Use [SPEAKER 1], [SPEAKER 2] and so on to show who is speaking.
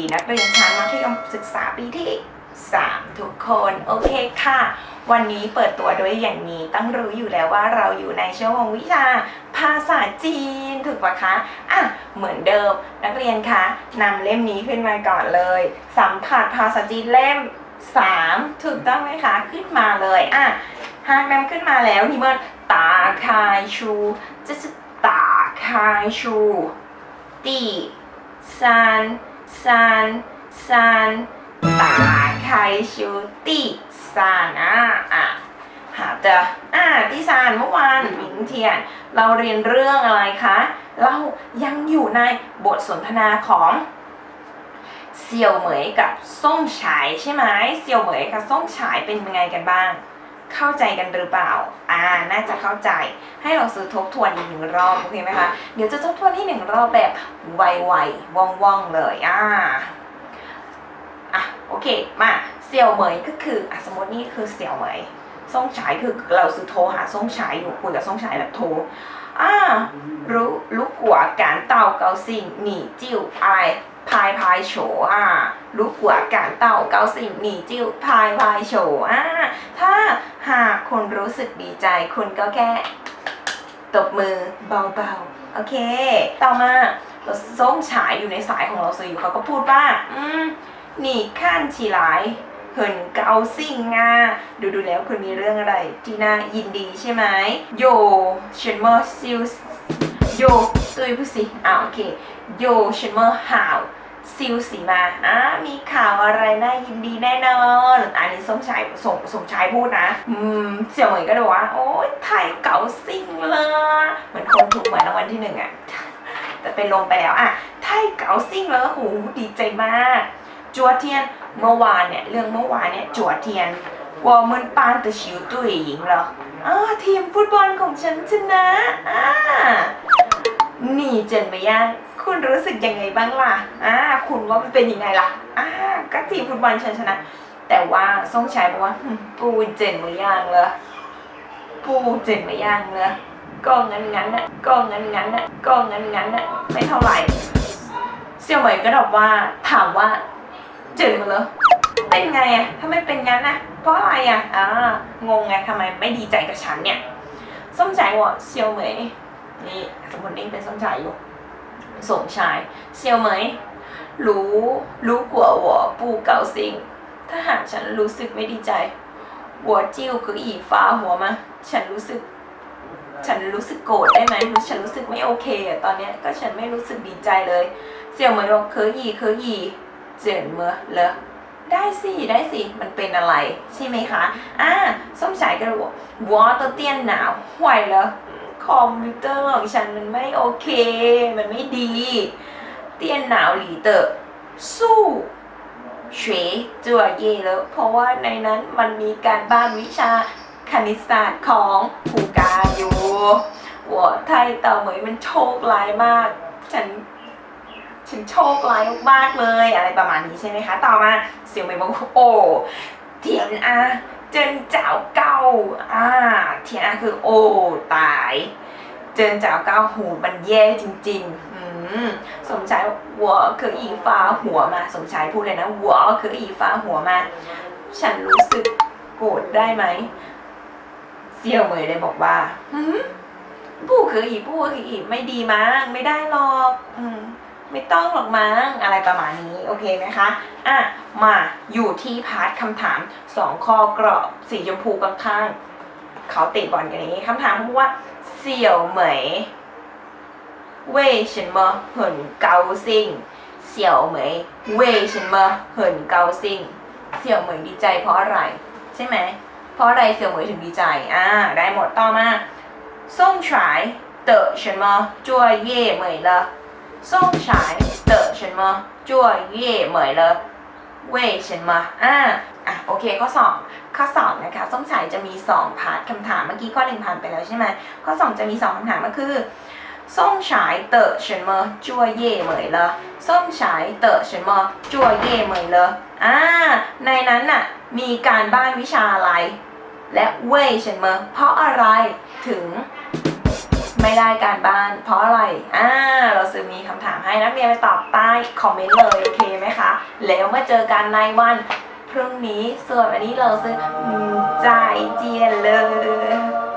[SPEAKER 1] ดีนักเรียนชั้นมัธยมศึกษาปีที่ 3 ทุกคนโอเคค่ะ วันนี้เปิดตัวด้วยอย่างนี้ต้องรู้อยู่แล้วว่าเราอยู่ในช่วงวิชา ภาษาจีนถูกปะคะอะเหมือนเดิมนักเรียนคะนำเล่มนี้ขึ้นมาก่อนเลย สัมผัสภาษาจีนเล่ม 3 ถูกต้องไหมคะขึ้นมาเลยอะหากนำขึ้นมาแล้วนี่มันตาคายชูจะจะตาคายชูตีซาน ซานซานตาคายชูตีซานอะอะหาเจออ่าที่ซานเมื่อวานมิงเทียน เราเรียนเรื่องอะไรคะ เรายังอยู่ในบทสนทนาของเสี่ยวเหมยกับซ่งฉายใช่ไหมเสี่ยวเหมยกับซ่งฉายเป็นยังไงกันบ้าง เข้าใจกันหรือเปล่า อ่า น่าจะเข้าใจ ให้เราซื้อทบทวนอีกหนึ่งรอบ โอเคไหมคะ เดี๋ยวจะทบทวนให้หนึ่งรอบแบบไวๆ ว่องๆ เลย อ่า อะ โอเค มา เสี่ยวเหมยก็คืออะสมมตินี่คือเสี่ยวเหมย ซ่งฉายคือเราซื้อโทรหาซ่งฉายอยู่คุยกับซ่งฉายแบบโทรอ่ารู้รู้กัวการเต่าเกาสิ่งหนีจิ้วอะไรพายพายโฉอ่ารู้กัวการเต่าเกาสิ่งหนีจิ้วพายพายโฉอ่าถ้าหากคุณรู้สึกดีใจ คุณก็แค่ตบมือเบาๆ โอเค ต่อมาเราส้มฉายอยู่ในสายของเราซื้ออยู่เขาก็พูดว่า อืมหนีขั้นชีหลาย เหินเกาซิ่งอะดูดูแล้วคุณมีเรื่องอะไร ที่น่ายินดีใช่ไหมโยเชนเมอร์ซิลโยตุยผู้สิอ่าโอเคโยเชนเมอร์ฮาวซิลสีมาอะมีข่าวอะไรน่ายินดีแน่นอน อันนี้สมชายส่งส่งชายพูดนะ อืม เสี่ยวเหมยก็เลยว่า โอ้ยไทยเกาซิ่งเลย เหมือนคนถูกหวยรางวัลที่หนึ่งอะแต่เป็นลมไปแล้วอะไทยเกาซิ่งเลยโหดีใจมาก จัวเทียนเมื่อวานเนี่ยเรื่องเมื่อวานเนี่ยจัวเทียนว่ามันปานแต่ชิวตุ้ยหญิงเหรออ่าทีมฟุตบอลของฉันชนะอ่านี่เจนไปยังคุณรู้สึกยังไงบ้างล่ะอ่าคุณว่ามันเป็นยังไงล่ะอ่าก็ทีมฟุตบอลฉันชนะ แต่ว่าส่งชายบอกว่าปูเจนมาย่างเลยปูเจนมาย่างเลยก็งั้นงั้นน่ะก็งั้นงั้นน่ะก็งั้นงั้นน่ะไม่เท่าไหร่เสี่ยวเหมยก็ตอบว่าถามว่า จืดหมดเลยเป็นไงอะทาไมเป็นงั้นอะเพราะอะไรอะอ่างงไงทำไมไม่ดีใจกับฉันเนี่ยส้มใจว่ะเซียวเหมยนี่สมมติเองเป็นส้มใจอยู่สงชายเซียวเหมยรู้รู้กลัวหัวปู่เก่าซิง ถ้าหากฉันรู้สึกไม่ดีใจหัวจิ้วคืออีฟ้าหัวมา ฉันรู้สึก ฉันรู้สึกโกรธได้ไหมฉันรู้สึกไม่โอเคอะตอนเนี้ยก็ฉันไม่รู้สึกดีใจเลย เสี่ยวเหมยบอกเคยีเคยี เจินเมื่อเลอะได้สิได้สิมันเป็นอะไร ใช่ไหมคะอ่าส้มฉายก็เลยบอกวอตเตี้ยนหนาวห่วยแล้วคอมพิวเตอร์ของฉันมันไม่โอเค มันไม่ดี เตี้ยนหนาวหลีเตอร์สู้เฉยจั่วเย่แล้วเพราะว่าในนั้นมันมีการบ้านวิชาคณิตศาสตร์ของผูกาอยู่หัวไทยเต่าเหมยมันโชคร้ายมาก ฉัน ฉันโชคร้ายมากเลยอะไรประมาณนี้ใช่ไหมคะ ต่อมาเสี่ยวเหมยบอกว่าโอ้เทียนอาเจินเจ้าเก้าอ่าเทียนอาคือโอ้ตาย เจินเจ้าเก้าหูมันแย่จริง ๆ อืมสมชายหัวคืออีฟ้าหัวมา สมชายพูดเลยนะหัวคืออีฟ้าหัวมา ฉันรู้สึกโกรธได้ไหมเสี่ยวเหมยเลยบอกว่าหืมปู่คืออีปู่คืออีไม่ดีมั้งไม่ได้หรอก อืม ไม่ต้องหรอกมั้งอะไรประมาณนี้ โอเคไหมคะ อ่ะ มาอยู่ที่พาร์ทคำถามสองข้อกรอบสีชมพูข้างๆเขาติดบอลกันอย่างนี้คำถามพูดว่าเสี่ยวเหมย为什么很高兴เสี่ยวเหมย为什么很高兴เสี่ยวเหมยดีใจเพราะอะไร ใช่ไหม เพราะอะไรเสี่ยวเหมยถึงดีใจ อ่า ได้หมดต่อมา宋传的什么作业没了 送ฉาย的什么作业没了为什么อ่าอ่ะโอเคข้อสองข้อสองนะคะส้มฉายจะมีสองพาร์ทคำถามเมื่อกี้ข้อหนึ่งผ่านไปแล้วใช่ไหมข้อสองจะมีสองคำถามก็คือ送ฉาย的什么作业没了送ฉาย的什么作业没了อ่าในนั้นน่ะมีการบ้านวิชาอะไร และเว่ยเฉินเมอเพราะอะไรถึง ไม่ได้การบ้าน เพราะอะไรอ่าเราซื้อมีคำถามให้นักเรียนไปตอบใต้คอมเมนต์เลยโอเคไหมคะ แล้วมาเจอกันในวันพรุ่งนี้ส่วนวันนี้เราซื้อใจ่ายเจียนเลย